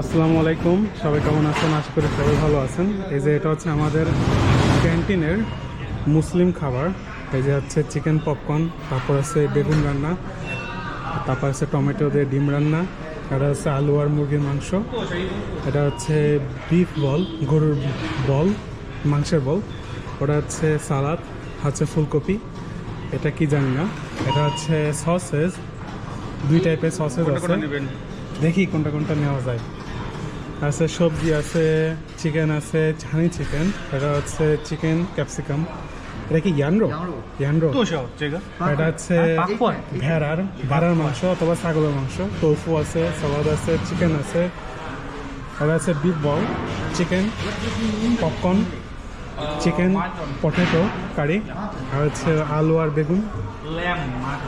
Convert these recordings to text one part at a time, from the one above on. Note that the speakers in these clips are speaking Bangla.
আসসালামু আলাইকুম। সবাই কেমন আছেন? আশা করি সবাই ভালো আছেন। এই যে এটা হচ্ছে আমাদের ক্যান্টিনের মুসলিম খাবার। এই যে হচ্ছে চিকেন পপকর্ন তারপর আছে বেগুন রান্না তারপর আছে টমেটো দিয়ে ডিম রান্না এটা হচ্ছে আলু আর মুরগির মাংস এটা হচ্ছে বিফ বল গরুর বল মাংসের বল ওটা হচ্ছে সালাদ হচ্ছে ফুলকপি এটা কি জানি না এটা হচ্ছে সসেজ দুই টাইপের সসেজ আছে। দেখি কোনটা কোনটা নেওয়া যায়। আছে সবজি আছে চিকেন আছে হানি চিকেন এটা হচ্ছে চিকেন ক্যাপসিকাম এটা কি ইয়ানরো ইয়ানরো এটা হচ্ছে ভেড়ার ভেড়ার মাংস অথবা ছাগলের মাংস। টোফু আছে সালাদ আছে চিকেন আছে। এটা আছে big ball chicken popcorn chicken potato curry আর হচ্ছে আলু আর বেগুন।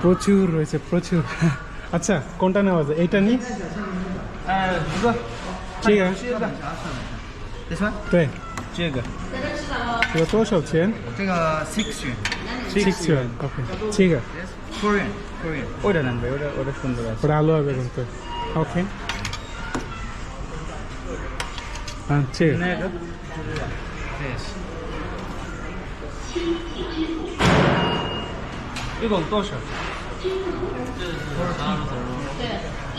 প্রচুর রয়েছে প্রচুর। আচ্ছা কোনটা নেওয়া যায়? এইটা নিই। 这个，this one，对这个，这个多少钱这个 six yuan six yuan OK ঠিক আছে yes four yuan four yuan ওইটা নেন ভাই ওটা ওটা সুন্দর আছে ওটা আলু আর বেগুন তো ওকে হ্যাঁ ঠিক আছে না এটা yes 一共多少？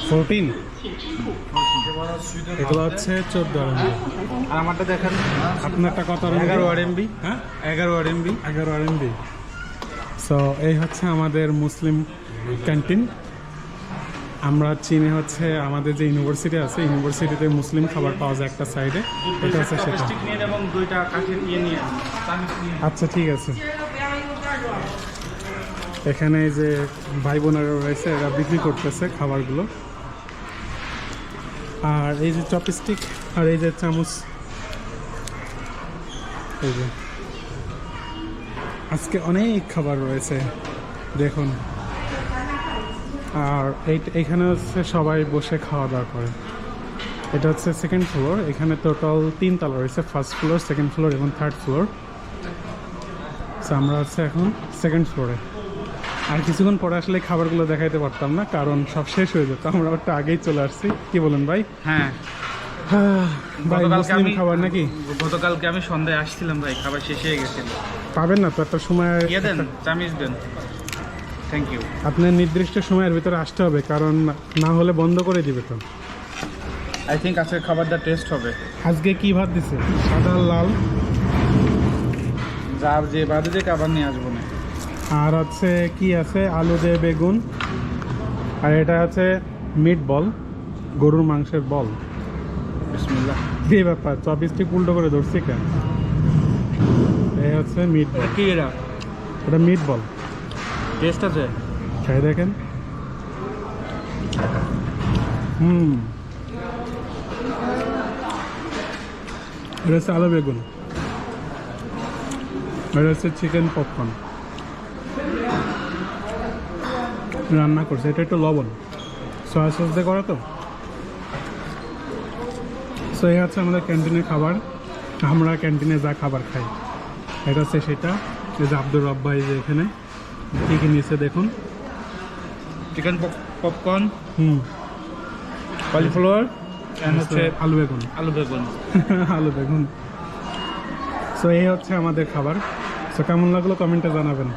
fourteen? এগুলো হচ্ছে চোদ্দ আরএমবি আর আমারটা দেখেন। আপনারটা কত আরএমবি এগারো আরএমবি হ্যাঁ? এগারো আরএমবি এগারো আরএমবি সো এই হচ্ছে আমাদের মুসলিম ক্যান্টিন। আমরা চীনে হচ্ছে আমাদের যে ইউনিভার্সিটি আছে ইউনিভার্সিটিতে মুসলিম খাবার পাওয়া যায় একটা সাইডে। এটা হচ্ছে সেটা। স্টিক নিয়ে এবং দুইটা কাঠের ইয়ে আচ্ছা ঠিক আছে। এখানে যে ভাই বোনেরা রয়েছে এরা বিক্রি করতেছে খাবারগুলো। আর এই যে চপস্টিক আর এই যে চামচ। এই যে। আজকে অনেক খাবার রয়েছে, দেখুন। আর এই এখানে হচ্ছে সবাই বসে খাওয়া দাওয়া করে। এটা হচ্ছে সেকেন্ড ফ্লোর এখানে টোটাল তিন তলা রয়েছে ফার্স্ট ফ্লোর সেকেন্ড ফ্লোর এবং থার্ড ফ্লোর আমরা হচ্ছে এখন সেকেন্ড ফ্লোরে আর কিছুক্ষণ পরে আসলে খাবারগুলো দেখাইতে পারতাম না কারণ সব শেষ হয়ে যেত। আমরা একটু আগেই চলে আসছি। কি বলেন ভাই? হ্যাঁ। ভাই মুসলিম খাবার নাকি? গতকালকে আমি সন্ধ্যায় আসছিলাম ভাই খাবার শেষ হয়ে গেছিল পাবেন না তো একটা সময় ইয়ে দেন চামিচ দেন। থ্যাংক ইউ আপনার নির্দিষ্ট সময়ের ভিতরে আসতে হবে কারণ না হলে বন্ধ করে দিবে তো। আই থিঙ্ক খাবারটা টেস্ট হবে। আজকে কি ভাত দিছে? সাদা লাল। যার যে বাদে যে খাবার নিয়ে আসব না। আর হচ্ছে কি আছে? আলু দিয়ে বেগুন। আর এটা আছে মিট বল গরুর মাংসের বল কি ব্যাপার? চব্বিশটি উল্টো করে ধরছি কেন? এই হচ্ছে মিট বল কি এরা এটা মিট বল টেস্ট আছে? খাই দেখেন। হুম। এটা হচ্ছে আলু বেগুন। এটা হচ্ছে চিকেন পপকর্ন রান্না করছে এটা একটু লবণ। সয়া সস দিয়ে করা তো? সো এই হচ্ছে আমাদের ক্যান্টিনের খাবার। আমরা ক্যান্টিনে যা খাবার খাই এটা হচ্ছে সেটা। এই যে আব্দুর রব্বাই যে এখানে কী কী নিয়েছে দেখুন। চিকেন পপকর্ন হুম। কলিফ্লাওয়ার অ্যান্ড হচ্ছে আলু বেগুন। আলু বেগুন। আলু বেগুন। সো এই হচ্ছে আমাদের খাবার। সো কেমন লাগল কমেন্টে জানাবেন।